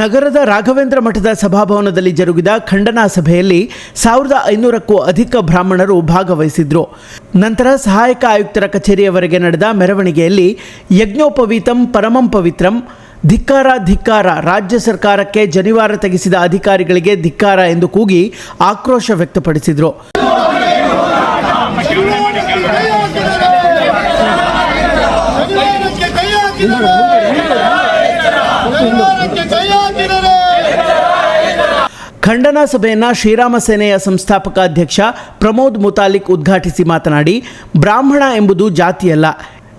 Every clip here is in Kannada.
ನಗರದ ರಾಘವೇಂದ್ರ ಮಠದ ಸಭಾಭವನದಲ್ಲಿ ಜರುಗಿದ ಖಂಡನಾ ಸಭೆಯಲ್ಲಿ ಸಾವಿರದ ಐನೂರಕ್ಕೂ ಅಧಿಕ ಬ್ರಾಹ್ಮಣರು ಭಾಗವಹಿಸಿದ್ರು. ನಂತರ ಸಹಾಯಕ ಆಯುಕ್ತರ ಕಚೇರಿಯವರೆಗೆ ನಡೆದ ಮೆರವಣಿಗೆಯಲ್ಲಿ ಯಜ್ಞೋಪವೀತಂ ಪರಮಂ ಪವಿತ್ರಂ, ಧಿಕ್ಕಾರ ಧಿಕ್ಕಾರ, ರಾಜ್ಯ ಸರ್ಕಾರಕ್ಕೆ ಜನಿವಾರ ತೆಗೆಸಿದ ಅಧಿಕಾರಿಗಳಿಗೆ ಧಿಕ್ಕಾರ ಎಂದು ಕೂಗಿ ಆಕ್ರೋಶ ವ್ಯಕ್ತಪಡಿಸಿದರು. ಖಂಡನಾ ಸಭೆಯನ್ನ ಶ್ರೀರಾಮ ಸೇನೆಯ ಸಂಸ್ಥಾಪಕ ಅಧ್ಯಕ್ಷ ಪ್ರಮೋದ್ ಮುತಾಲಿಕ್ ಉದ್ಘಾಟಿಸಿ ಮಾತನಾಡಿ, ಬ್ರಾಹ್ಮಣ ಎಂಬುದು ಜಾತಿಯಲ್ಲ,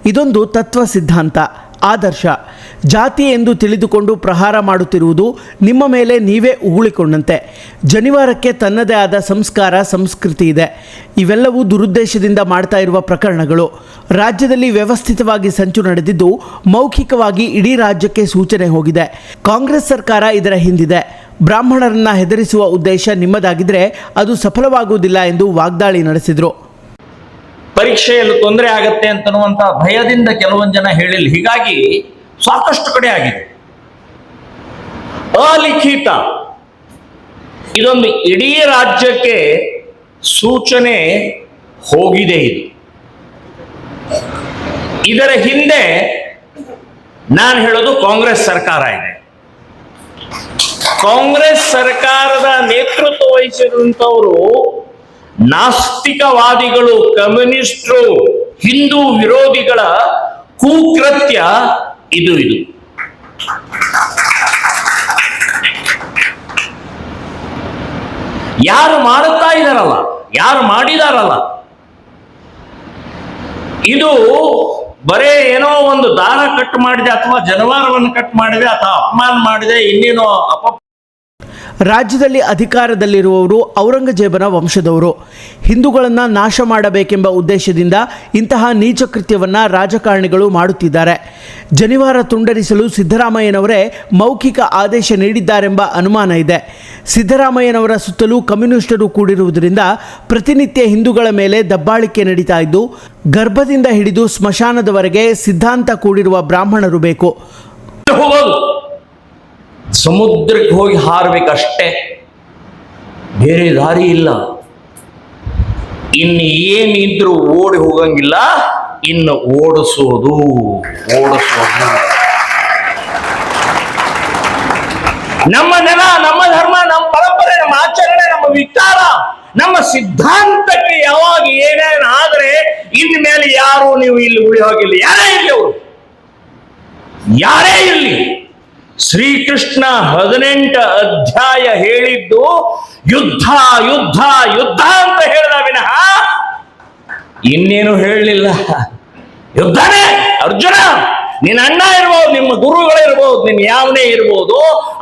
ಇದೊಂದು ತತ್ವ ಸಿದ್ಧಾಂತ. ಆದರ್ಶ. ಜಾತಿ ಎಂದು ತಿಳಿದುಕೊಂಡು ಪ್ರಹಾರ ಮಾಡುತ್ತಿರುವುದು ನಿಮ್ಮ ಮೇಲೆ ನೀವೇ ಉಗುಳಿಕೊಂಡಂತೆ. ಜನಿವಾರಕ್ಕೆ ತನ್ನದೇ ಆದ ಸಂಸ್ಕಾರ, ಸಂಸ್ಕೃತಿ ಇದೆ. ಇವೆಲ್ಲವೂ ದುರುದ್ದೇಶದಿಂದ ಮಾಡ್ತಾ ಇರುವ ಪ್ರಕರಣಗಳು. ರಾಜ್ಯದಲ್ಲಿ ವ್ಯವಸ್ಥಿತವಾಗಿ ಸಂಚು ನಡೆದಿದ್ದು ಮೌಖಿಕವಾಗಿ ಇಡೀ ರಾಜ್ಯಕ್ಕೆ ಸೂಚನೆ ಹೋಗಿದೆ. ಕಾಂಗ್ರೆಸ್ ಸರ್ಕಾರ ಇದರ ಹಿಂದಿದೆ. ಬ್ರಾಹ್ಮಣರನ್ನ ಹೆದರಿಸುವ ಉದ್ದೇಶ ನಿಮ್ಮದಾಗಿದ್ದರೆ ಅದು ಸಫಲವಾಗುವುದಿಲ್ಲ ಎಂದು ವಾಗ್ದಾಳಿ ನಡೆಸಿದರು. ಪರೀಕ್ಷೆಯಲ್ಲಿ ತೊಂದರೆ ಆಗತ್ತೆ ಅಂತನ್ನುವಂತಹ ಭಯದಿಂದ ಕೆಲವೊಂದು ಜನ ಹೇಳಿಲ್ಲ. ಹೀಗಾಗಿ ಸಾಕಷ್ಟು ಕಡೆ ಆಗಿದೆ. ಅಲಿಖಿತ. ಇದೊಂದು ಇಡೀ ರಾಜ್ಯಕ್ಕೆ ಸೂಚನೆ ಹೋಗಿದೆ ಇದು. ಇದರ ಹಿಂದೆ ನಾನು ಹೇಳೋದು ಕಾಂಗ್ರೆಸ್ ಸರ್ಕಾರ ಇದೆ. ಕಾಂಗ್ರೆಸ್ ಸರ್ಕಾರದ ನೇತೃತ್ವ ವಹಿಸಿರುವಂತವರು ನಾಸ್ತಿಕವಾದಿಗಳು, ಕಮ್ಯುನಿಸ್ಟ್ರು, ಹಿಂದೂ ವಿರೋಧಿಗಳ ಕುಕೃತ್ಯ ಇದು ಇದು. ಯಾರು ಮಾಡುತ್ತಾ ಇದಾರಲ್ಲ, ಯಾರು ಮಾಡಿದಾರಲ್ಲ, ಇದು ಬರೇ ಏನೋ ಒಂದು ದಾರ ಕಟ್ ಮಾಡಿದೆ ಅಥವಾ ಜನವಾರವನ್ನು ಕಟ್ ಮಾಡಿದೆ ಅಥವಾ ಅಪಮಾನ ಮಾಡಿದೆ, ಇನ್ನೇನೋ ಅಪ ರಾಜ್ಯದಲ್ಲಿ ಅಧಿಕಾರದಲ್ಲಿರುವವರು ಔರಂಗಜೇಬನ ವಂಶದವರು. ಹಿಂದೂಗಳನ್ನು ನಾಶ ಮಾಡಬೇಕೆಂಬ ಉದ್ದೇಶದಿಂದ ಇಂತಹ ನೀಚ ಕೃತ್ಯವನ್ನು ರಾಜಕಾರಣಿಗಳು ಮಾಡುತ್ತಿದ್ದಾರೆ. ಜನಿವಾರ ತುಂಡರಿಸಲು ಸಿದ್ದರಾಮಯ್ಯನವರೇ ಮೌಖಿಕ ಆದೇಶ ನೀಡಿದ್ದಾರೆಂಬ ಅನುಮಾನ ಇದೆ. ಸಿದ್ದರಾಮಯ್ಯನವರ ಸುತ್ತಲೂ ಕಮ್ಯುನಿಸ್ಟರು ಕೂಡಿರುವುದರಿಂದ ಪ್ರತಿನಿತ್ಯ ಹಿಂದೂಗಳ ಮೇಲೆ ದಬ್ಬಾಳಿಕೆ ನಡೀತಾ ಇದ್ದು, ಗರ್ಭದಿಂದ ಹಿಡಿದು ಸ್ಮಶಾನದವರೆಗೆ ಸಿದ್ಧಾಂತ ಕೂಡಿರುವ ಬ್ರಾಹ್ಮಣರು ಬೇಕು. ಸಮುದ್ರಕ್ಕೆ ಹೋಗಿ ಹಾರಬೇಕಷ್ಟೇ. ಬೇರೆ ದಾರಿ ಇಲ್ಲ. ಇನ್ನು ಏನಿದ್ರೂ ಓಡಿ ಹೋಗಂಗಿಲ್ಲ. ಇನ್ನು ಓಡಿಸೋದು ಓಡಿಸೋದು. ನಮ್ಮ ನೆಲ, ನಮ್ಮ ಧರ್ಮ, ನಮ್ಮ ಪರಂಪರೆ, ನಮ್ಮ ಆಚರಣೆ, ನಮ್ಮ ವಿಚಾರ, ನಮ್ಮ ಸಿದ್ಧಾಂತಕ್ಕೆ ಯಾವಾಗ ಏನೇನು ಆದ್ರೆ ಇನ್ಮೇಲೆ ಯಾರು ನೀವು ಇಲ್ಲಿ ಉಳಿ ಹೋಗಿಲ್ಲ ಯಾರೇ ಇರಲಿ ಅವರು. ಯಾರೇ ಇರಲಿ. ಶ್ರೀಕೃಷ್ಣ ಹದಿನೆಂಟು ಅಧ್ಯಾಯ ಹೇಳಿದ್ದು, ಯುದ್ಧ ಯುದ್ಧ ಯುದ್ಧ ಅಂತ ಹೇಳಿದ ವಿನಃ ಇನ್ನೇನು ಹೇಳಲಿಲ್ಲ. ಯುದ್ಧನೇ, ಅರ್ಜುನ, ನಿನ್ನ ಅಣ್ಣ ಇರ್ಬೋದು, ನಿಮ್ಮ ಗುರುಗಳಿರ್ಬೋದು ನಿಮ್ ಯಾವನೇ ಇರ್ಬೋದು,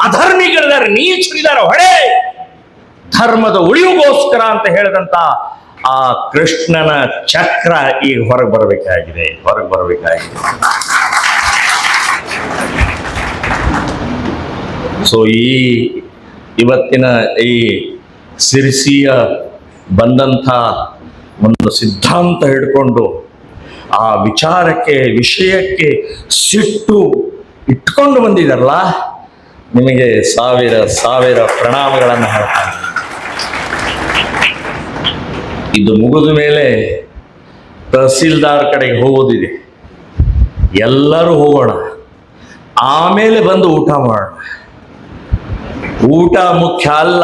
ಅಧರ್ಮಿಗಳಿದ್ದಾರೆ, ನೀಚರಿದ್ದಾರೆ, ಹೊಡೆ. ಧರ್ಮದ ಉಳಿವುಗೋಸ್ಕರ ಅಂತ ಹೇಳಿದಂತ ಆ ಕೃಷ್ಣನ ಚಕ್ರ ಈಗ ಹೊರಗೆ ಬರಬೇಕಾಗಿದೆ ಹೊರಗೆ ಬರಬೇಕಾಗಿದೆ. ಸೊ ಈ ಇವತ್ತಿನ ಈ ಸಿರಿಸಿಯ ಬಂದಂಥ ಒಂದು ಸಿದ್ಧಾಂತ ಹಿಡ್ಕೊಂಡು ಆ ವಿಚಾರಕ್ಕೆ, ವಿಷಯಕ್ಕೆ ಸಿಟ್ಟು ಇಟ್ಕೊಂಡು ಬಂದಿದಾರಲ್ಲ ನಿಮಗೆ ಸಾವಿರ ಸಾವಿರ ಪ್ರಣಾಮಗಳನ್ನು ಹೇಳ್ತಾರೆ ಇದು ಮುಗಿದ ಮೇಲೆ ತಹಸೀಲ್ದಾರ್ ಕಡೆಗೆ ಹೋಗೋದಿದೆ. ಎಲ್ಲರೂ ಹೋಗೋಣ. ಆಮೇಲೆ ಬಂದು ಊಟ ಮಾಡೋಣ. ಊಟ ಮುಖ್ಯ ಅಲ್ಲ,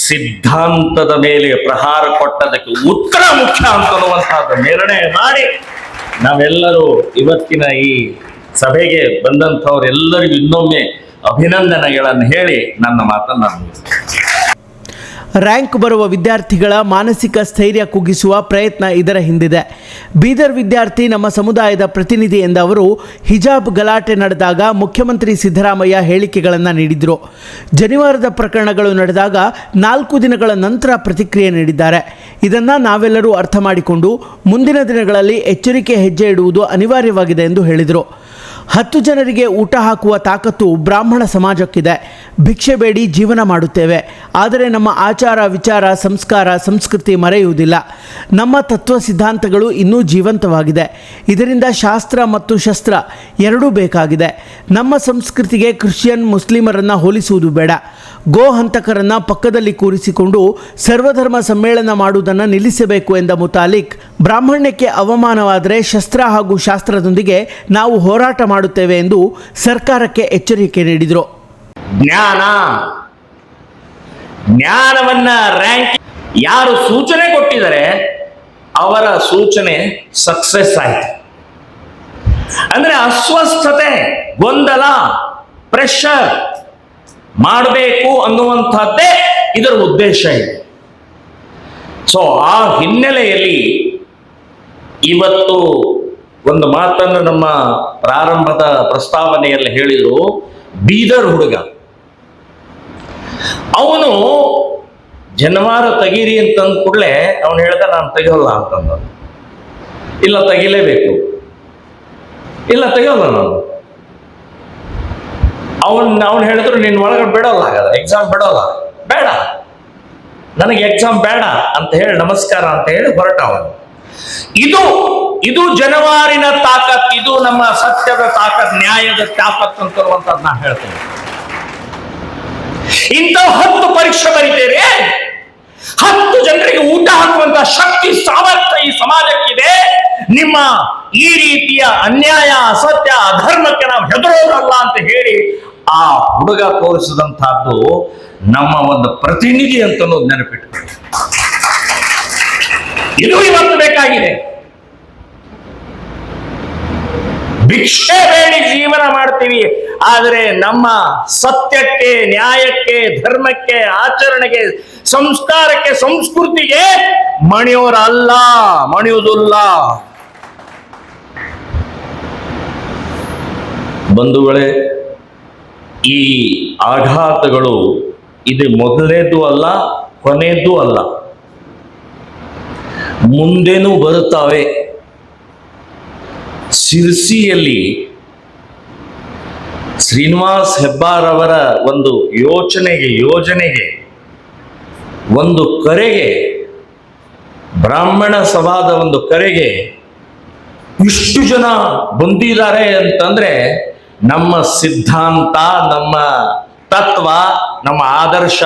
ಸಿದ್ಧಾಂತದ ಮೇಲೆ ಪ್ರಹಾರ ಕೊಟ್ಟದಕ್ಕೆ ಉತ್ತರ ಮುಖ್ಯ ಅಂತನ್ನುವಂತಹದ್ದು ನಿರ್ಣಯ ಮಾಡಿ ನಾವೆಲ್ಲರೂ ಇವತ್ತಿನ ಈ ಸಭೆಗೆ ಬಂದಂಥವ್ರೆಲ್ಲರಿಗೂ ಇನ್ನೊಮ್ಮೆ ಅಭಿನಂದನೆಗಳನ್ನು ಹೇಳಿ ನನ್ನ ಮಾತನ್ನು ನಾನು. ರ್ಯಾಂಕ್ ಬರುವ ವಿದ್ಯಾರ್ಥಿಗಳ ಮಾನಸಿಕ ಸ್ಥೈರ್ಯ ಕುಗ್ಗಿಸುವ ಪ್ರಯತ್ನ ಇದರ ಹಿಂದಿದೆ. ಬೀದರ್ ವಿದ್ಯಾರ್ಥಿ ನಮ್ಮ ಸಮುದಾಯದ ಪ್ರತಿನಿಧಿ ಎಂದ ಅವರು ಹಿಜಾಬ್ ಗಲಾಟೆ ನಡೆದಾಗ ಮುಖ್ಯಮಂತ್ರಿ ಸಿದ್ದರಾಮಯ್ಯ ಹೇಳಿಕೆಗಳನ್ನು ನೀಡಿದರು. ಜನಿವಾರದ ಪ್ರಕರಣಗಳು ನಡೆದಾಗ ನಾಲ್ಕು ದಿನಗಳ ನಂತರ ಪ್ರತಿಕ್ರಿಯೆ ನೀಡಿದ್ದಾರೆ. ಇದನ್ನು ನಾವೆಲ್ಲರೂ ಅರ್ಥ ಮಾಡಿಕೊಂಡು ಮುಂದಿನ ದಿನಗಳಲ್ಲಿ ಎಚ್ಚರಿಕೆ ಹೆಜ್ಜೆ ಇಡುವುದು ಅನಿವಾರ್ಯವಾಗಿದೆ ಎಂದು ಹೇಳಿದರು. ಹತ್ತು ಜನರಿಗೆ ಊಟ ಹಾಕುವ ತಾಕತ್ತು ಬ್ರಾಹ್ಮಣ ಸಮಾಜಕ್ಕಿದೆ. ಭಿಕ್ಷೆ ಬೇಡಿ, ಜೀವನ ಮಾಡುತ್ತೇವೆ. ಆದರೆ ನಮ್ಮ ಆಚಾರ, ವಿಚಾರ, ಸಂಸ್ಕಾರ, ಸಂಸ್ಕೃತಿ ಮರೆಯುವುದಿಲ್ಲ. ನಮ್ಮ ತತ್ವ ಸಿದ್ಧಾಂತಗಳು ಇನ್ನೂ ಜೀವಂತವಾಗಿದೆ. ಇದರಿಂದ ಶಾಸ್ತ್ರ ಮತ್ತು ಶಸ್ತ್ರ ಎರಡೂ ಬೇಕಾಗಿದೆ. ನಮ್ಮ ಸಂಸ್ಕೃತಿಗೆ ಕ್ರಿಶ್ಚಿಯನ್ ಮುಸ್ಲಿಮರನ್ನು ಹೋಲಿಸುವುದು ಬೇಡ. ಗೋ ಹಂತಕರನ್ನ ಪಕ್ಕದಲ್ಲಿ ಕೂರಿಸಿಕೊಂಡು ಸರ್ವಧರ್ಮ ಸಮ್ಮೇಳನ ಮಾಡುವುದನ್ನು ನಿಲ್ಲಿಸಬೇಕು ಎಂದ ಮುತಾಲಿಕ್, ಬ್ರಾಹ್ಮಣ್ಯಕ್ಕೆ ಅವಮಾನವಾದರೆ ಶಸ್ತ್ರ ಹಾಗೂ ಶಾಸ್ತ್ರದೊಂದಿಗೆ ನಾವು ಹೋರಾಟ ಮಾಡುತ್ತೇವೆ ಎಂದು ಸರ್ಕಾರಕ್ಕೆ ಎಚ್ಚರಿಕೆ ನೀಡಿದರು. ಜ್ಞಾನ. ಜ್ಞಾನವನ್ನ ರ್ಯಾಂಕ್ ಯಾರು ಸೂಚನೆ ಕೊಟ್ಟಿದ್ದಾರೆ, ಅವರ ಸೂಚನೆ ಸಕ್ಸೆಸ್ ಆಯ್ತು. ಅಂದ್ರೆ ಅಸ್ವಸ್ಥತೆ, ಗೊಂದಲ ಪ್ರೆಷರ್ ಮಾಡಬೇಕು ಅನ್ನುವಂಥದ್ದೇ ಇದರ ಉದ್ದೇಶ ಇದೆ. ಸೊ ಆ ಹಿನ್ನೆಲೆಯಲ್ಲಿ ಇವತ್ತು ಒಂದು ಮಾತನ್ನು ನಮ್ಮ ಪ್ರಾರಂಭದ ಪ್ರಸ್ತಾವನೆಯಲ್ಲಿ ಹೇಳಿದರು ಬೀದರ್ ಹುಡುಗ. ಅವನು ಜನವಾರ ತೆಗೀರಿ ಅಂತಂದ ಕೂಡಲೇ ಅವನು ಹೇಳ್ದ, ನಾನು ತೆಗಿಯೋಲ್ಲ ಅಂತಂದ. ಇಲ್ಲ, ತೆಗಿಲೇಬೇಕು. ಇಲ್ಲ ತೆಗಿಯೋಲ್ಲ ನಾನು. ಅವನ್, ಅವನು ಹೇಳಿದ್ರು ನಿನ್ನ ಒಳಗಡೆ ಬಿಡೋಲ್ಲ ಹಾಗಾದ್ರೆ ಎಕ್ಸಾಮ್ ಬಿಡೋಲ್ಲ. ಬೇಡ. ನನಗೆ ಎಕ್ಸಾಮ್ ಬೇಡ. ಅಂತ ಹೇಳಿ, ನಮಸ್ಕಾರ ಅಂತ ಹೇಳಿ ಹೊರಟ ಅವನು. ಇದು ಇದು ಜನವಾರಿನ ತಾಕತ್, ಇದು ನಮ್ಮ ಸತ್ಯದ ತಾಕತ್, ನ್ಯಾಯದ ತಾಕತ್ ಅಂತ ನಾ ಹೇಳ್ತೇನೆ. ಇಂತ ಹತ್ತು ಪರೀಕ್ಷೆ ಬರೀತೇವೆ. ಹತ್ತು ಜನರಿಗೆ ಊಟ ಹಾಕುವಂತ ಶಕ್ತಿ, ಸಾಮರ್ಥ್ಯ ಈ ಸಮಾಜಕ್ಕಿದೆ. ನಿಮ್ಮ ಈ ರೀತಿಯ ಅನ್ಯಾಯ, ಅಸತ್ಯ, ಅಧರ್ಮಕ್ಕೆ ನಾವು ಹೆದರೋದಲ್ಲ ಅಂತ ಹೇಳಿ ಆ ಹುಡುಗ ತೋರಿಸಿದಂತಹದ್ದು ನಮ್ಮ ಒಂದು ಪ್ರತಿನಿಧಿ ಅಂತ ನೆನಪಿಟ್ಕೊಳ್ಳಿ. ಇದು ಇವತ್ತು ಬೇಕಾಗಿದೆ. ಭಿಕ್ಷೆ ಬೇಡಿ ಜೀವನ ಮಾಡ್ತೀವಿ, ಆದರೆ ನಮ್ಮ ಸತ್ಯಕ್ಕೆ, ನ್ಯಾಯಕ್ಕೆ, ಧರ್ಮಕ್ಕೆ, ಆಚರಣೆಗೆ, ಸಂಸ್ಕಾರಕ್ಕೆ, ಸಂಸ್ಕೃತಿಗೆ ಮಣಿಯೋರಲ್ಲ, ಮಣಿಯುವುದಿಲ್ಲ. ಬಂಧುಗಳೇ, ಈ ಆಘಾತಗಳು ಇದು ಮೊದಲನೇದು ಅಲ್ಲ ಕೊನೆಯದ್ದು ಅಲ್ಲ. ಮುಂದೇನೂ ಬರುತ್ತವೆ. ಸಿರ್ಸಿಯಲ್ಲಿ ಶ್ರೀನಿವಾಸ್ ಹೆಬ್ಬಾರ್ ಅವರ ಒಂದು ಯೋಚನೆಗೆ, ಯೋಜನೆಗೆ, ಒಂದು ಕರೆಗೆ, ಬ್ರಾಹ್ಮಣ ಸಭಾದ ಒಂದು ಕರೆಗೆ ಇಷ್ಟು ಜನ ಬಂದಿದ್ದಾರೆ ಅಂತಂದ್ರೆ ನಮ್ಮ ಸಿದ್ಧಾಂತ, ನಮ್ಮ ತತ್ವ, ನಮ್ಮ ಆದರ್ಶ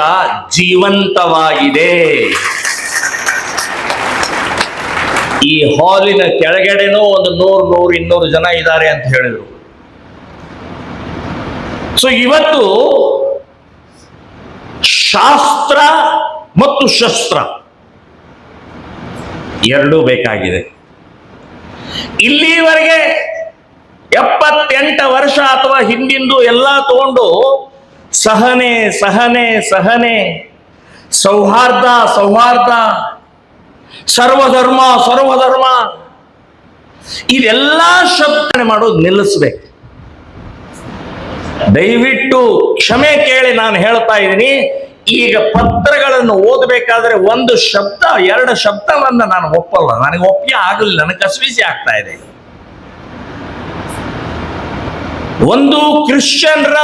ಜೀವಂತವಾಗಿದೆ. ಈ ಹಾಲಿನ ಕೆಳಗಡೆನೂ ಒಂದು ನೂರು ನೂರು, ಇನ್ನೂರು ಜನ ಇದ್ದಾರೆ ಅಂತ ಹೇಳಿದರು. ಸೊ ಇವತ್ತು ಶಾಸ್ತ್ರ ಮತ್ತು ಶಸ್ತ್ರ ಎರಡೂ ಬೇಕಾಗಿದೆ. ಇಲ್ಲಿವರೆಗೆ ಎಪ್ಪತ್ತೆಂಟು ವರ್ಷ ಅಥವಾ ಹಿಂದಿಂದು ಎಲ್ಲ ತಗೊಂಡು ಸಹನೆ ಸಹನೆ ಸಹನೆ, ಸೌಹಾರ್ದ ಸೌಹಾರ್ದ ಸರ್ವಧರ್ಮ ಸರ್ವಧರ್ಮ. ಇದೆಲ್ಲ ಶಬ್ದನೆ ಮಾಡೋದು ನಿಲ್ಲಿಸ್ಬೇಕು. ದಯವಿಟ್ಟು ಕ್ಷಮೆ ಕೇಳಿ ನಾನು ಹೇಳ್ತಾ ಇದ್ದೀನಿ. ಈಗ ಪತ್ರಗಳನ್ನು ಓದಬೇಕಾದ್ರೆ ಒಂದು ಶಬ್ದ, ಎರಡು ಶಬ್ದವನ್ನ ನಾನು ಒಪ್ಪಲ್ಲ. ನನಗೆ ಒಪ್ಪಿಗೆ ಆಗಲಿಲ್ಲ ನನಗೆ ಕಸಬಿಸಿ ಆಗ್ತಾ ಇದೆ. ಒಂದು ಕ್ರಿಶ್ಚಿಯನ್ರ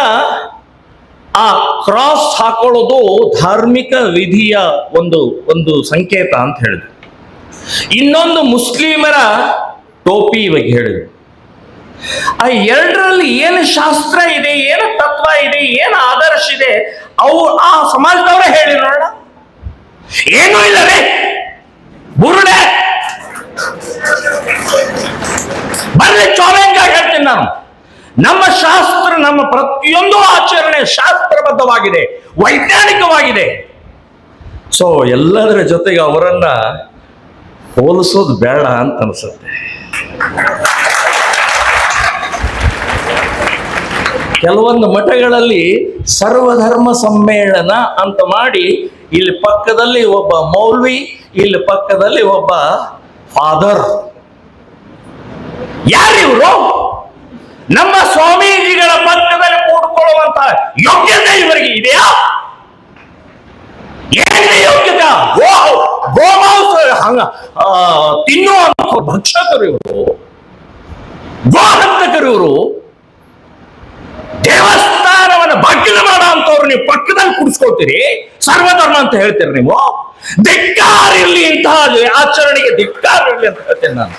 ಆ ಕ್ರಾಸ್ ಹಾಕೊಳ್ಳೋದು ಧಾರ್ಮಿಕ ವಿಧಿಯ ಒಂದು ಒಂದು ಸಂಕೇತ ಅಂತ ಹೇಳಿದ್ರು. ಇನ್ನೊಂದು ಮುಸ್ಲಿಮರ ಟೋಪಿ ಇವಾಗ ಹೇಳಿದ್ರು ಆ ಎರಡರಲ್ಲಿ ಏನು ಶಾಸ್ತ್ರ ಇದೆ, ಏನು ತತ್ವ ಇದೆ, ಏನು ಆದರ್ಶ ಇದೆ, ಅವು ಆ ಸಮಾಜದವರೇ ಹೇಳಿ ನೋಡೋಣ. ಏನೂ ಇಲ್ಲವೇ? ಬುರುಡೆ! ಬನ್ನಿ ಚಾಲೆಂಜ್ ಆಗಿ ಹೇಳ್ತೀನಿ ನಾನು. ನಮ್ಮ ಶಾಸ್ತ್ರ, ನಮ್ಮ ಪ್ರತಿಯೊಂದು ಆಚರಣೆ ಶಾಸ್ತ್ರಬದ್ಧವಾಗಿದೆ, ವೈಜ್ಞಾನಿಕವಾಗಿದೆ. ಸೊ ಎಲ್ಲದರ ಜೊತೆಗೆ ಅವರನ್ನ ಹೋಲಿಸೋದು ಬೇಡ ಅಂತ ಅನಿಸುತ್ತೆ. ಕೆಲವೊಂದು ಮಠಗಳಲ್ಲಿ ಸರ್ವಧರ್ಮ ಸಮ್ಮೇಳನ ಅಂತ ಮಾಡಿ, ಇಲ್ಲಿ ಪಕ್ಕದಲ್ಲಿ ಒಬ್ಬ ಮೌಲ್ವಿ, ಇಲ್ಲಿ ಪಕ್ಕದಲ್ಲಿ ಒಬ್ಬ ಫಾದರ್. ಯಾರಿವರು ನಮ್ಮ ಸ್ವಾಮೀಜಿಗಳ ಪಕ್ಕದಲ್ಲಿ ಕೂಡ್ಕೊಳ್ಳುವಂತ ಯೋಗ್ಯತೆ ಇವರಿಗೆ ಇದೆಯಾ? ಏನು ಯೋಗ್ಯತೆ? ಗೋ ಗೋಮಾಂಸ ಹಂಗ ತಿನ್ನುವಂತ ಭಕ್ಷಕರು ಇವರು ಗೋಹಂತಕರು ಇವರು, ದೇವಸ್ಥಾನವನ್ನು ಬಾಗಿಲು ಮಾಡೋ ಅಂತವ್ರು ನೀವು ಪಕ್ಕದಲ್ಲಿ ಕುಡಿಸ್ಕೊಳ್ತೀರಿ ಸರ್ವಧರ್ಮ ಅಂತ ಹೇಳ್ತೀರಿ ನೀವು. ಧಿಕ್ಕಾರ ಇರಲಿ ಇಂತಹ ಆಚರಣೆಗೆ ಧಿಕ್ಕಾರ ಇರಲಿ ಅಂತ ಹೇಳ್ತೇನೆ ನಾನು.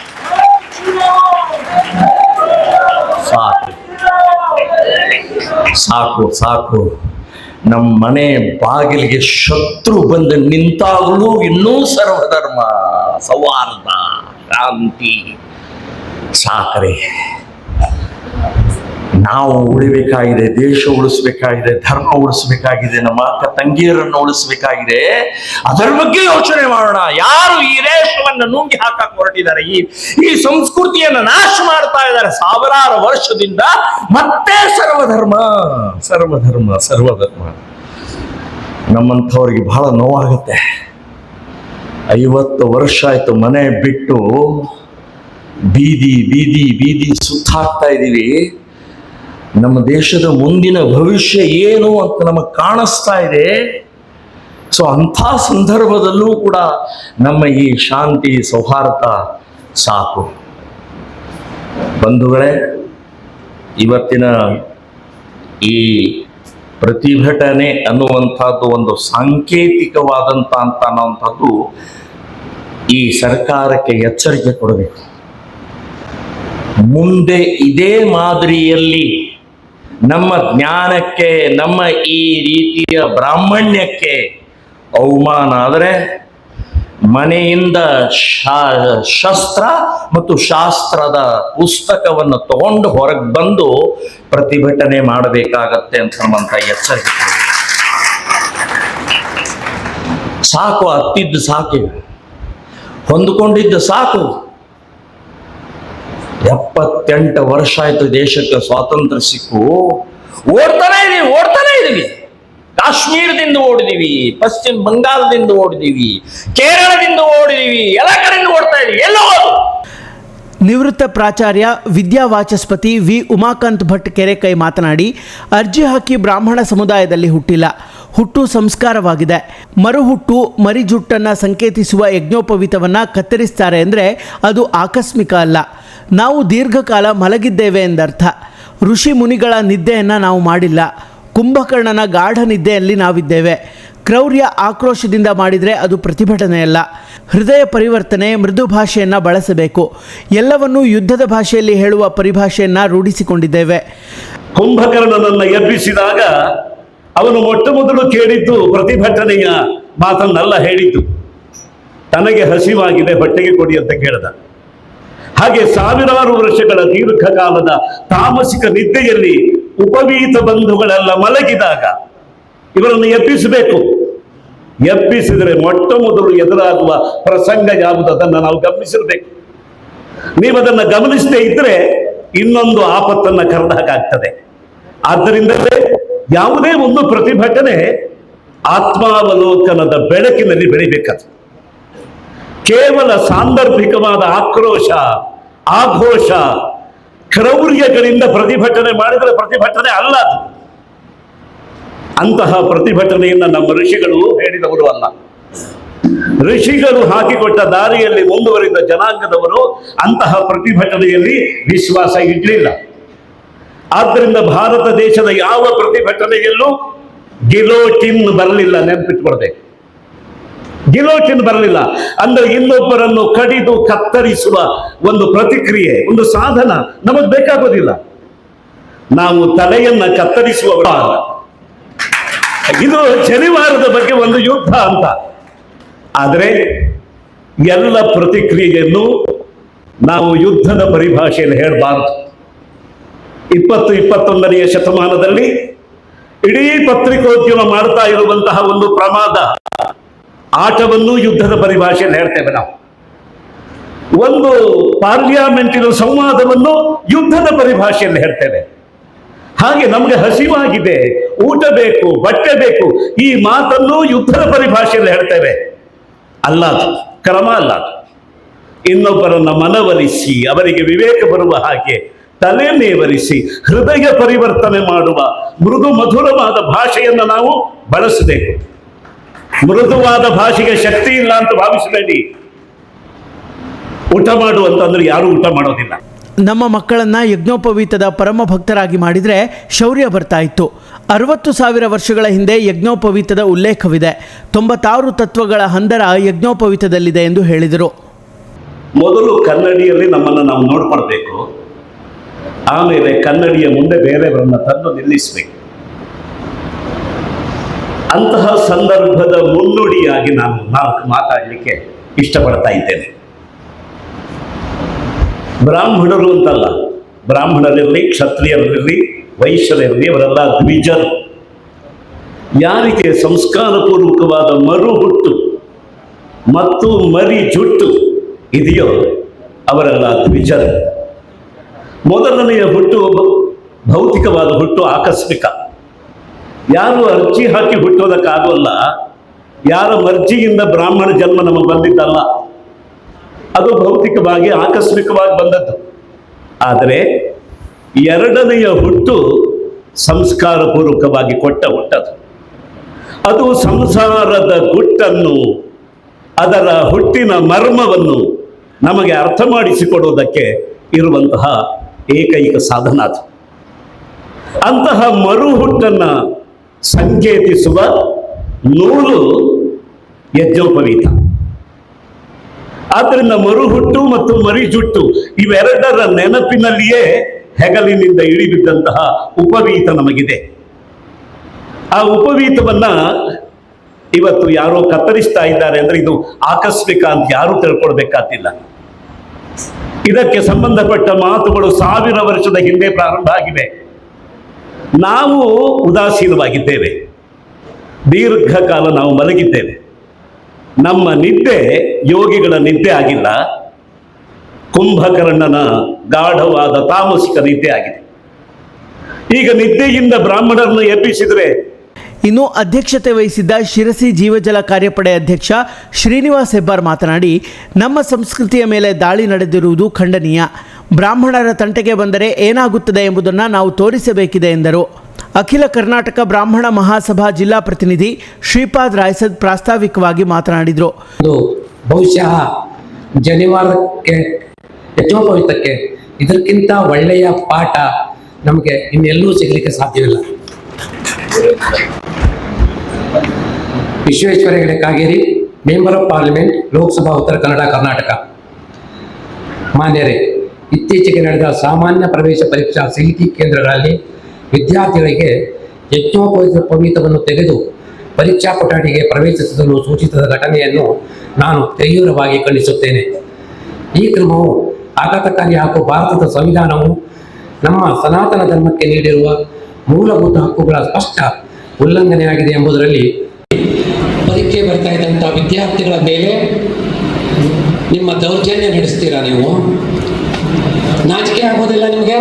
ಸಾಕು ಸಾಕು. ನಮ್ಮ ಮನೆ ಬಾಗಿಲಿಗೆ ಶತ್ರು ಬಂದು ನಿಂತಾಗಲೂ ಇನ್ನೂ ಸರ್ವಧರ್ಮ ಸೌಹಾರ್ದ ಶಾಂತಿ ಸಾಕರೆ. ನಾವು ಉಳಿಬೇಕಾಗಿದೆ, ದೇಶ ಉಳಿಸ್ಬೇಕಾಗಿದೆ, ಧರ್ಮ ಉಳಿಸ್ಬೇಕಾಗಿದೆ, ನಮ್ಮ ಅಕ್ಕ ತಂಗಿಯರನ್ನು ಉಳಿಸ್ಬೇಕಾಗಿದೆ. ಅದರ ಬಗ್ಗೆ ಯೋಚನೆ ಮಾಡೋಣ. ಯಾರು ಈ ದೇಶವನ್ನು ನುಂಗಿ ಹಾಕಕ್ ಹೊರಟಿದ್ದಾರೆ? ಈ ಈ ಸಂಸ್ಕೃತಿಯನ್ನು ನಾಶ ಮಾಡ್ತಾ ಇದ್ದಾರೆ ಸಾವಿರಾರು ವರ್ಷದಿಂದ. ಮತ್ತೆ ಸರ್ವಧರ್ಮ ಸರ್ವಧರ್ಮ ಸರ್ವಧರ್ಮ. ನಮ್ಮಂಥವ್ರಿಗೆ ಬಹಳ ನೋವಾಗುತ್ತೆ. ಐವತ್ತು ವರ್ಷ ಆಯ್ತು ಮನೆ ಬಿಟ್ಟು ಬೀದಿ ಬೀದಿ ಬೀದಿ ಸುತ್ತಾಕ್ತಾ ಇದ್ದೀವಿ. ನಮ್ಮ ದೇಶದ ಮುಂದಿನ ಭವಿಷ್ಯ ಏನು ಅಂತ ನಮಗೆ ಕಾಣಿಸ್ತಾ ಇದೆ. ಸೊ ಅಂಥ ಸಂದರ್ಭದಲ್ಲೂ ಕೂಡ ನಮ್ಮ ಈ ಶಾಂತಿ, ಸೌಹಾರ್ದ ಸಾಕು. ಬಂಧುಗಳೇ, ಇವತ್ತಿನ ಈ ಪ್ರತಿಭಟನೆ ಅನ್ನುವಂಥದ್ದು ಒಂದು ಸಾಂಕೇತಿಕವಾದಂಥ ಅಂತ ಅನ್ನುವಂಥದ್ದು ಈ ಸರ್ಕಾರಕ್ಕೆ ಎಚ್ಚರಿಕೆ ಕೊಡಬೇಕು. ಮುಂದೆ ಇದೇ ಮಾದರಿಯಲ್ಲಿ ನಮ್ಮ ಜ್ಞಾನಕ್ಕೆ, ನಮ್ಮ ಈ ರೀತಿಯ ಬ್ರಾಹ್ಮಣ್ಯಕ್ಕೆ ಅವಮಾನ ಆದರೆ ಮನೆಯಿಂದ ಶಾ- ಶಸ್ತ್ರ ಮತ್ತು ಶಾಸ್ತ್ರದ ಪುಸ್ತಕವನ್ನು ತಗೊಂಡು ಹೊರಗೆ ಬಂದು ಪ್ರತಿಭಟನೆ ಮಾಡಬೇಕಾಗತ್ತೆ ಅಂತ ನಮ್ಮಂತ ಎಚ್ಚರಿಕೆ. ಸಾಕು ಹತ್ತಿದ್ದು ಸಾಕು. ಹೊಂದ್ಕೊಂಡಿದ್ದು ಸಾಕು. ಎಪ್ಪತ್ತೆಂಟು ವರ್ಷ ಆಯ್ತು ದೇಶಕ್ಕೆ ಸ್ವಾತಂತ್ರ್ಯ ಸಿಕ್ಕು. ಓಡ್ತಾನೆ ಇದೀವಿ ಓಡ್ತಾನೆ ಇದೀವಿ. ಕಾಶ್ಮೀರದಿಂದ ಓಡಿದೀವಿ, ಪಶ್ಚಿಮ ಬಂಗಾಳದಿಂದ ಓಡಿದೀವಿ, ಕೇರಳದಿಂದ ಓಡಿದೀವಿ, ಎಲ್ಲ ಕಡೆಯಿಂದ ಓಡ್ತಾ ಇದೀವಿ. ಎಲ್ಲೋ ನಿವೃತ್ತ ಪ್ರಾಚಾರ್ಯ ವಿದ್ಯಾವಾಚಸ್ಪತಿ ವಿ. ಉಮಾಕಾಂತ್ ಭಟ್ ಕೆರೆಕೈ ಮಾತನಾಡಿ, ಅರ್ಜಿ ಹಾಕಿ ಬ್ರಾಹ್ಮಣ ಸಮುದಾಯದಲ್ಲಿ ಹುಟ್ಟಿಲ್ಲ. ಹುಟ್ಟು ಸಂಸ್ಕಾರವಾಗಿದೆ. ಮರುಹುಟ್ಟು, ಮರಿಜುಟ್ಟನ್ನು ಸಂಕೇತಿಸುವ ಯಜ್ಞೋಪವಿತವನ್ನು ಕತ್ತರಿಸ್ತಾರೆ ಅಂದರೆ ಅದು ಆಕಸ್ಮಿಕ ಅಲ್ಲ. ನಾವು ದೀರ್ಘಕಾಲ ಮಲಗಿದ್ದೇವೆ ಎಂದರ್ಥ. ಋಷಿ ಮುನಿಗಳ ನಿದ್ದೆಯನ್ನು ನಾವು ಮಾಡಿಲ್ಲ. ಕುಂಭಕರ್ಣನ ಗಾಢ ನಿದ್ದೆಯಲ್ಲಿ ನಾವಿದ್ದೇವೆ. ಕ್ರೌರ್ಯ ಆಕ್ರೋಶದಿಂದ ಮಾಡಿದರೆ ಅದು ಪ್ರತಿಭಟನೆಯಲ್ಲ. ಹೃದಯ ಪರಿವರ್ತನೆ, ಮೃದು ಭಾಷೆಯನ್ನು ಬಳಸಬೇಕು. ಎಲ್ಲವನ್ನೂ ಯುದ್ಧದ ಭಾಷೆಯಲ್ಲಿ ಹೇಳುವ ಪರಿಭಾಷೆಯನ್ನು ರೂಢಿಸಿಕೊಂಡಿದ್ದೇವೆ. ಕುಂಭಕರ್ಣನನ್ನು ಎಬ್ಬಿಸಿದಾಗ ಅವನು ಮೊಟ್ಟ ಮೊದಲು ಕೇಳಿದ್ದು ಪ್ರತಿಭಟನೆಯ ಮಾತನ್ನೆಲ್ಲ ಹೇಳಿದ್ದು. ತನಗೆ ಹಸಿವಾಗಿದೆ, ಬಟ್ಟೆಗೆ ಕೊಡಿ ಅಂತ ಕೇಳಿದ. ಹಾಗೆ ಸಾವಿರಾರು ವರ್ಷಗಳ ದೀರ್ಘಕಾಲದ ತಾಮಸಿಕ ನಿದ್ದೆಯಲ್ಲಿ ಉಪವೀತ ಬಂಧುಗಳೆಲ್ಲ ಮಲಗಿದಾಗ ಇವರನ್ನು ಎಬ್ಬಿಸಬೇಕು. ಎಬ್ಬಿಸಿದರೆ ಮೊಟ್ಟ ಮೊದಲು ಎದುರಾಗುವ ಪ್ರಸಂಗ ಯಾವುದು ಅದನ್ನು ನಾವು ಗಮನಿಸಿರಬೇಕು. ನೀವು ಅದನ್ನು ಗಮನಿಸದೇ ಇದ್ರೆ ಇನ್ನೊಂದು ಆಪತ್ತನ್ನ ಕರೆದಾಗ್ತದೆ ಆದ್ದರಿಂದಲೇ ಯಾವುದೇ ಒಂದು ಪ್ರತಿಭಟನೆ ಆತ್ಮಾವಲೋಕನದ ಬೆಳಕಿನಲ್ಲಿ ಬೆಳಿಬೇಕದು. ಕೇವಲ ಸಾಂದರ್ಭಿಕವಾದ ಆಕ್ರೋಶ ಆಘೋಷ ಕ್ರೌರ್ಯಗಳಿಂದ ಪ್ರತಿಭಟನೆ ಮಾಡಿದರೆ ಪ್ರತಿಭಟನೆ ಅಲ್ಲ. ಅದು ಅಂತಹ ಪ್ರತಿಭಟನೆಯನ್ನ ನಮ್ಮ ಋಷಿಗಳು ಹೇಳಿದವರು ಅಲ್ಲ. ಋಷಿಗಳು ಹಾಕಿಕೊಟ್ಟ ದಾರಿಯಲ್ಲಿ ಮುಂದುವರಿದ ಜನಾಂಗದವರು ಅಂತಹ ಪ್ರತಿಭಟನೆಯಲ್ಲಿ ವಿಶ್ವಾಸ ಇಡಲಿಲ್ಲ. ಆದ್ದರಿಂದ ಭಾರತ ದೇಶದ ಯಾವ ಪ್ರತಿಭಟನೆಯಲ್ಲೂ ಗಿಲೋಟಿನ್ ಬರಲಿಲ್ಲ ನೆನಪಿಟ್ಕೊಳ್ಬೇಕು ಗಿಲೋಟಿನ್ ಬರಲಿಲ್ಲ. ಅಂದ್ರೆ ಇನ್ನೊಬ್ಬರನ್ನು ಕಡಿದು ಕತ್ತರಿಸುವ ಒಂದು ಪ್ರತಿಕ್ರಿಯೆ, ಒಂದು ಸಾಧನ ನಮಗೆ ಬೇಕಾಗೋದಿಲ್ಲ. ನಾವು ತಲೆಯನ್ನ ಕತ್ತರಿಸುವ ಇದು ಶನಿವಾರದ ಬಗ್ಗೆ ಒಂದು ಯುದ್ಧ ಅಂತ. ಆದರೆ ಎಲ್ಲ ಪ್ರತಿಕ್ರಿಯೆಯನ್ನು ನಾವು ಯುದ್ಧದ ಪರಿಭಾಷೆಯಲ್ಲಿ ಹೇಳಬಾರದು. ಇಪ್ಪತ್ತು ಇಪ್ಪತ್ತೊಂದನೆಯ ಶತಮಾನದಲ್ಲಿ ಇಡೀ ಪತ್ರಿಕೋದ್ಯಮ ಮಾಡ್ತಾ ಇರುವಂತಹ ಒಂದು ಪ್ರಮಾದ ಆಟವನ್ನು ಯುದ್ಧದ ಪರಿಭಾಷೆಯಲ್ಲಿ ಹೇಳ್ತೇವೆ ನಾವು. ಒಂದು ಪಾರ್ಲಿಯಾಮೆಂಟಿನ ಸಂವಾದವನ್ನು ಯುದ್ಧದ ಪರಿಭಾಷೆಯಲ್ಲಿ ಹೇಳ್ತೇವೆ. ಹಾಗೆ ನಮಗೆ ಹಸಿವಾಗಿದೆ ಊಟ ಬೇಕು, ಬಟ್ಟೆ ಬೇಕು, ಈ ಮಾತನ್ನು ಯುದ್ಧದ ಪರಿಭಾಷೆಯಲ್ಲಿ ಹೇಳ್ತೇವೆ. ಅಲ್ಲ ಕ್ರಮ ಅಲ್ಲ ಇನ್ನೊಬ್ಬರನ್ನ ಮನವೊಲಿಸಿ, ಅವರಿಗೆ ವಿವೇಕ ಬರುವ ಹಾಗೆ ತಲೆ ಮೇವರಿಸಿ, ಹೃದಯ ಪರಿವರ್ತನೆ ಮಾಡುವ ಮೃದು ಮಧುರವಾದ ಭಾಷೆಯನ್ನು ನಾವು ಬಳಸಬೇಕು. ಮೃದುವಾದ ಭಾಷೆಗೆ ಶಕ್ತಿ ಇಲ್ಲ ಅಂತ ಭಾವಿಸಬೇಡಿ ಊಟ ಮಾಡು ಅಂತಂದ್ರೆ ಯಾರು ಊಟ ಮಾಡೋದಿಲ್ಲ. ನಮ್ಮ ಮಕ್ಕಳನ್ನ ಯಜ್ಞೋಪವೀತದ ಪರಮ ಭಕ್ತರಾಗಿ ಮಾಡಿದರೆ ಶೌರ್ಯ ಬರ್ತಾ ಇತ್ತು. ಅರವತ್ತು ಸಾವಿರ ವರ್ಷಗಳ ಹಿಂದೆ ಯಜ್ಞೋಪವೀತದ ಉಲ್ಲೇಖವಿದೆ. ತೊಂಬತ್ತಾರು ತತ್ವಗಳ ಹಂದರ ಯಜ್ಞೋಪವೀತದಲ್ಲಿದೆ ಎಂದು ಹೇಳಿದರು. ಮೊದಲು ಕನ್ನಡಿಯಲ್ಲಿ ನಮ್ಮನ್ನು ನಾವು ನೋಡ್ಕೊಳ್ಬೇಕು. ಆಮೇಲೆ ಕನ್ನಡಿಯ ಮುಂದೆ ಬೇರೆಯವರನ್ನ ತಂದು ನಿಲ್ಲಿಸಬೇಕು. ಅಂತಹ ಸಂದರ್ಭದ ಮುನ್ನುಡಿಯಾಗಿ ನಾನು ನಾಲ್ಕು ಮಾತಾಡಲಿಕ್ಕೆ ಇಷ್ಟಪಡ್ತಾ ಇದ್ದೇನೆ. ಬ್ರಾಹ್ಮಣರು ಅಂತಲ್ಲ, ಬ್ರಾಹ್ಮಣರಿರಲಿ, ಕ್ಷತ್ರಿಯರಿರಲಿ, ವೈಶ್ಯರಿರಲಿ, ಅವರೆಲ್ಲ ದ್ವಿಜರು. ಯಾರಿಗೆ ಸಂಸ್ಕಾರಪೂರ್ವಕವಾದ ಮರು ಹುಟ್ಟು ಮತ್ತು ಮರಿ ಜುಟ್ಟು ಇದೆಯೋ ಅವರೆಲ್ಲ ದ್ವಿಜರು. ಮೊದಲನೆಯ ಹುಟ್ಟು ಭೌತಿಕವಾದ ಹುಟ್ಟು ಆಕಸ್ಮಿಕ. ಯಾರು ಅರ್ಜಿ ಹಾಕಿ ಹುಟ್ಟೋದಕ್ಕಾಗೋಲ್ಲ, ಯಾರ ಮರ್ಜಿಯಿಂದ ಬ್ರಾಹ್ಮಣ ಜನ್ಮ ನಮಗೆ ಬಂದಿದ್ದಲ್ಲ, ಅದು ಭೌತಿಕವಾಗಿ, ಆಕಸ್ಮಿಕವಾಗಿ ಬಂದದ್ದು. ಆದರೆ ಎರಡನೆಯ ಹುಟ್ಟು ಸಂಸ್ಕಾರಪೂರ್ವಕವಾಗಿ ಕೊಟ್ಟ ಹುಟ್ಟದು. ಅದು ಸಂಸಾರದ ಗುಟ್ಟನ್ನು, ಅದರ ಹುಟ್ಟಿನ ಮರ್ಮವನ್ನು ನಮಗೆ ಅರ್ಥ ಮಾಡಿಸಿಕೊಡುವುದಕ್ಕೆ ಇರುವಂತಹ ಏಕೈಕ ಸಾಧನ ಅದು. ಅಂತಹ ಮರು ಹುಟ್ಟನ್ನ ಸಂಕೇತಿಸುವ ನೂಲು ಯಜ್ಞೋಪವೀತ. ಆದ್ದರಿಂದ ಮರುಹುಟ್ಟು ಮತ್ತು ಮರಿಜುಟ್ಟು ಇವೆರಡರ ನೆನಪಿನಲ್ಲಿಯೇ ಹೆಗಲಿನಿಂದ ಇಳಿಬಿದ್ದಂತಹ ಉಪವೀತ ನಮಗಿದೆ. ಆ ಉಪವೀತವನ್ನ ಇವತ್ತು ಯಾರೋ ಕತ್ತರಿಸ್ತಾ ಇದ್ದಾರೆ ಅಂದ್ರೆ ಇದು ಆಕಸ್ಮಿಕ ಅಂತ ಯಾರು ತಿಳ್ಕೊಳ್ಬೇಕಾತಿಲ್ಲ. ಇದಕ್ಕೆ ಸಂಬಂಧಪಟ್ಟ ಮಾತುಗಳು ಸಾವಿರ ವರ್ಷದ ಹಿಂದೆ ಪ್ರಾರಂಭ ಆಗಿವೆ. ನಾವು ಉದಾಸೀನವಾಗಿದ್ದೇವೆ. ದೀರ್ಘಕಾಲ ನಾವು ಮಲಗಿದ್ದೇವೆ. ನಮ್ಮ ನಿದ್ದೆ ಯೋಗಿಗಳ ನಿದ್ದೆ ಆಗಿಲ್ಲ. ಕುಂಭಕರ್ಣನ ಗಾಢವಾದ ತಾಮಸಿಕ ನಿದ್ದೆ ಆಗಿದೆ. ಈಗ ನಿದ್ದೆಯಿಂದ ಬ್ರಾಹ್ಮಣರನ್ನು ಎಬ್ಬಿಸಿದರೆ ಇನ್ನು ಅಧ್ಯಕ್ಷತೆ ವಹಿಸಿದ್ದ ಶಿರಸಿ ಜೀವಜಲ ಕಾರ್ಯಪಡೆ ಅಧ್ಯಕ್ಷ ಶ್ರೀನಿವಾಸ್ ಹೆಬ್ಬಾರ್ ಮಾತನಾಡಿ, ನಮ್ಮ ಸಂಸ್ಕೃತಿಯ ಮೇಲೆ ದಾಳಿ ನಡೆದಿರುವುದು ಖಂಡನೀಯ. ಬ್ರಾಹ್ಮಣರ ತಂಟೆಗೆ ಬಂದರೆ ಏನಾಗುತ್ತದೆ ಎಂಬುದನ್ನು ನಾವು ತೋರಿಸಬೇಕಿದೆ ಎಂದರು. ಅಖಿಲ ಕರ್ನಾಟಕ ಬ್ರಾಹ್ಮಣ ಮಹಾಸಭಾ ಜಿಲ್ಲಾ ಪ್ರತಿನಿಧಿ ಶ್ರೀಪಾದ್ ರಾಯ್ಸದ್ ಪ್ರಾಸ್ತಾವಿಕವಾಗಿ ಮಾತನಾಡಿದರು. ಬಹುಶಃ ಜನಿವಾರಕ್ಕೆ ಯಜ್ಞೋಪವಿತಕ್ಕೆ ಇದಕ್ಕಿಂತ ಒಳ್ಳೆಯ ಪಾಠ ನಮಗೆ ಇನ್ನೆಲ್ಲೂ ಸಿಗಲಿಕ್ಕೆ ಸಾಧ್ಯವಿಲ್ಲ. Vishweshwar Hegde Kageri, member of parliament, Lok Sabha Uttara Kannada Karnataka. ಮಾನ್ಯರೇ ಇತ್ತೀಚೆಗೆ ನಡೆದ ಸಾಮಾನ್ಯ ಪ್ರವೇಶ ಪರೀಕ್ಷಾ ಸಿಇಟಿ ಕೇಂದ್ರಗಳಲ್ಲಿ ವಿದ್ಯಾರ್ಥಿಗಳಿಗೆ ಯಜ್ಞೋಪವೀತವನ್ನು ತೆಗೆದು ಪರೀಕ್ಷಾ ಕೊಠಡಿಗೆ ಪ್ರವೇಶಿಸಲು ಸೂಚಿಸಿದ ಘಟನೆಯನ್ನು ನಾನು ತೀವ್ರವಾಗಿ ಖಂಡಿಸುತ್ತೇನೆ. ಈ ಕ್ರಮವು ಆಘಾತಕಾರಿ ಹಾಗೂ ಭಾರತದ ಸಂವಿಧಾನವು ನಮ್ಮ ಸನಾತನ ಧರ್ಮಕ್ಕೆ ನೀಡಿರುವ ಮೂಲಭೂತ ಹಕ್ಕುಗಳ ಸ್ಪಷ್ಟ ಉಲ್ಲಂಘನೆಯಾಗಿದೆ ಎಂಬುದರಲ್ಲಿ ಪರೀಕ್ಷೆ ಬರ್ತಾ ಇದ್ದಂಥ ವಿದ್ಯಾರ್ಥಿಗಳ ಮೇಲೆ ನಿಮ್ಮ ದೌರ್ಜನ್ಯ ನಡೆಸ್ತೀರಾ ನೀವು? ನಾಚಿಕೆ ಆಗೋದಿಲ್ಲ ನಿಮಗೆ?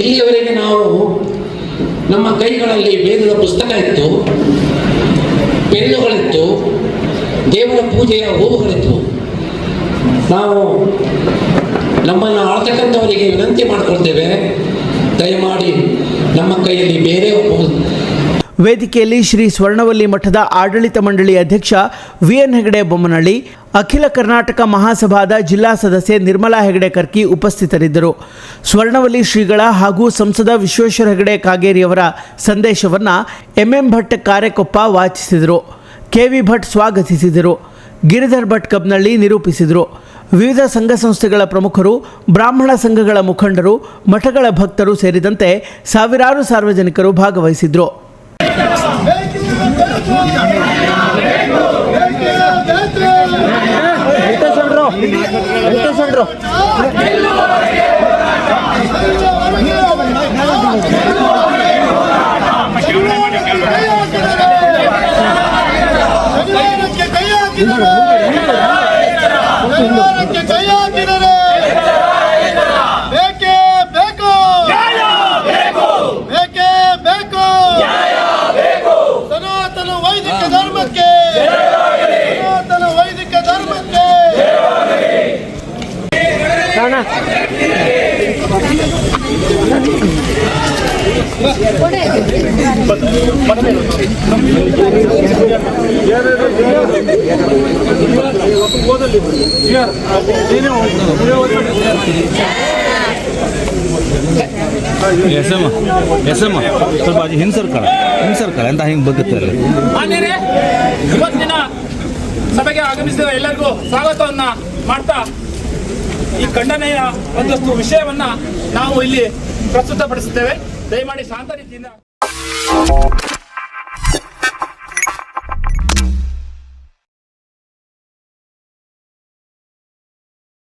ಇಲ್ಲಿಯವರೆಗೆ ನಾವು ನಮ್ಮ ಕೈಗಳಲ್ಲಿ ವೇದದ ಪುಸ್ತಕ ಇತ್ತು, ಪೆನ್ನುಗಳಿತ್ತು, ದೇವರ ಪೂಜೆಯ ಹೂವುಗಳಿತ್ತು ನಾವು ನಮ್ಮನ್ನು ಆಳ್ತಕ್ಕಂಥವರಿಗೆ ವಿನಂತಿ ಮಾಡಿಕೊಳ್ತೇವೆ. ದಯಮಾಡಿ ನಮ್ಮ ಕೈಯಲ್ಲಿ ಬೇರೆ ವೇದಿಕೆಯಲ್ಲಿ ಶ್ರೀ ಸ್ವರ್ಣವಲ್ಲಿ ಮಠದ ಆಡಳಿತ ಮಂಡಳಿ ಅಧ್ಯಕ್ಷ ವಿ ಎನ್ ಹೆಗಡೆ ಬೊಮ್ಮನಹಳ್ಳಿ ಅಖಿಲ ಕರ್ನಾಟಕ ಮಹಾಸಭಾದ ಜಿಲ್ಲಾ ಸದಸ್ಯೆ ನಿರ್ಮಲಾ ಹೆಗಡೆ ಕರ್ಕಿ ಉಪಸ್ಥಿತರಿದ್ದರು. ಸ್ವರ್ಣವಲ್ಲಿ ಶ್ರೀಗಳ ಹಾಗೂ ಸಂಸದ ವಿಶ್ವೇಶ್ವರ ಹೆಗಡೆ ಕಾಗೇರಿಯವರ ಸಂದೇಶವನ್ನು ಎಂಎಂ ಭಟ್ ಕಾರೆಕೊಪ್ಪ ವಾಚಿಸಿದರು. ಕೆ ವಿ ಭಟ್ ಸ್ವಾಗತಿಸಿದರು. ಗಿರಿಧರ್ ಭಟ್ ಕಬ್ನಳ್ಳಿ ನಿರೂಪಿಸಿದರು. ವಿವಿಧ ಸಂಘ ಸಂಸ್ಥೆಗಳ ಪ್ರಮುಖರು, ಬ್ರಾಹ್ಮಣ ಸಂಘಗಳ ಮುಖಂಡರು, ಮಠಗಳ ಭಕ್ತರು ಸೇರಿದಂತೆ ಸಾವಿರಾರು ಸಾರ್ವಜನಿಕರು ಭಾಗವಹಿಸಿದ್ರು. ¡Vamos! ಎಸಮ್ಮ ಎಸಮ್ಮ ಸ್ವಲ್ಪ ಅದು ಹಿಂಸರ್ಕಳ ಹಿಂಸರ್ಕಳ ಅಂತ ಹಿಂಗೆ ಬಗ್ಗುತ್ತಾರೆ ಇವತ್ತಿನ ಸಭೆಗೆ ಆಗಮಿಸಿದ ಎಲ್ಲರಿಗೂ ಸ್ವಾಗತವನ್ನ ಮಾಡ್ತಾ ಈ ಖಂಡನೆಯ ಒಂದಷ್ಟು ವಿಷಯವನ್ನ ನಾವು ಇಲ್ಲಿ ಪ್ರಸ್ತುತಪಡಿಸುತ್ತೇವೆ. ದಯಮಾಡಿ ಶಾಂತ ರೀತಿಯಿಂದ